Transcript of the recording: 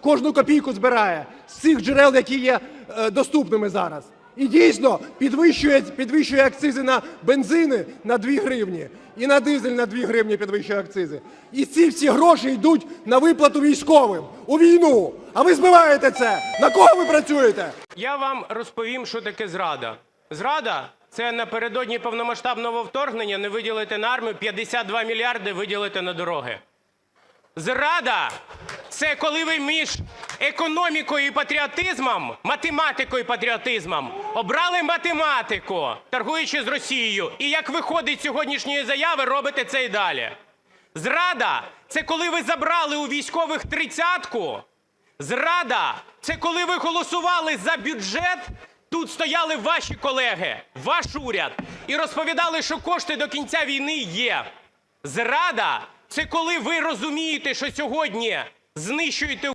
кожну копійку збирає з цих джерел, які є е, доступними зараз. І дійсно підвищує, підвищує акцизи на бензини на 2 гривні і на дизель на 2 гривні підвищує акцизи. І ці всі гроші йдуть на виплату військовим у війну. А ви збиваєте це. На кого ви працюєте? Я вам розповім, що таке зрада. Зрада це напередодні повномасштабного вторгнення не виділити на армію 52 мільярди виділити на дороги. Зрада це коли ви між економікою і патріотизмом, математикою і патріотизмом обрали математику, торгуючи з Росією. І як виходить з сьогоднішньої заяви, робите це і далі. Зрада це коли ви забрали у військових тридцятку. Зрада це коли ви голосували за бюджет. Тут стояли ваші колеги, ваш уряд, і розповідали, що кошти до кінця війни є. Зрада це коли ви розумієте, що сьогодні знищуєте